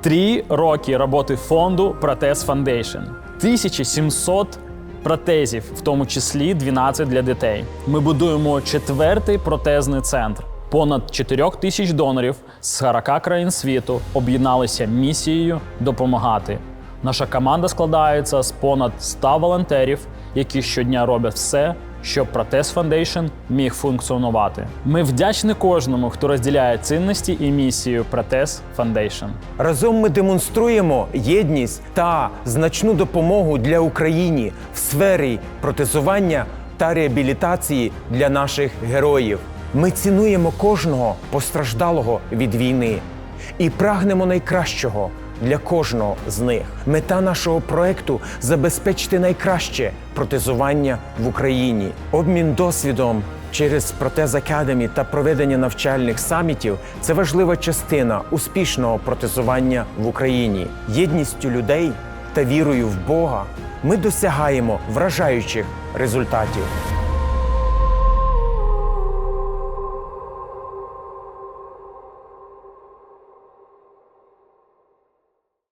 Три роки роботи фонду Протез Foundation. 1700 протезів, в тому числі 12 для дітей. Ми будуємо четвертий протезний центр. Понад 4 тисяч донорів з 40 країн світу об'єдналися місією допомагати. Наша команда складається з понад 100 волонтерів, які щодня роблять все, щоб Протез Foundation міг функціонувати. Ми вдячні кожному, хто розділяє цінності і місію Протез Foundation. Разом ми демонструємо єдність та значну допомогу для України в сфері протезування та реабілітації для наших героїв. Ми цінуємо кожного постраждалого від війни і прагнемо найкращого для кожного з них. Мета нашого проекту забезпечити найкраще протезування в Україні, обмін досвідом через Протез Академі та проведення навчальних самітів це важлива частина успішного протезування в Україні. Єдністю людей та вірою в Бога ми досягаємо вражаючих результатів.